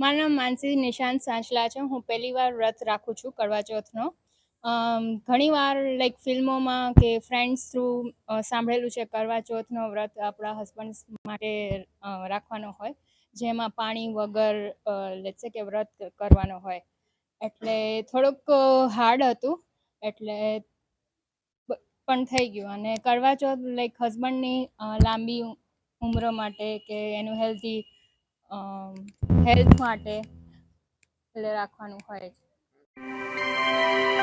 મારું નામ માનસી નિશાંત સાંચલા છે. હું પહેલી વાર વ્રત રાખું છું કરવા ચોથનો. ઘણી વાર લાઈક ફિલ્મોમાં કે ફ્રેન્ડ્સ થ્રુ સાંભળેલું છે કરવા ચોથનો વ્રત આપણા હસબન્ડ્સ માટે રાખવાનો હોય. જેમાં પાણી વગર લેટ્સે કે વ્રત કરવાનો હોય. એટલે થોડુંક હાર્ડ હતું. એટલે પણ થઈ ગયું. અને કરવા ચોથ લાઈક હસબન્ડની લાંબી ઉંમર માટે કે એનું હેલ્ધી હેલ્થ માટે રાખવાનું હોય છે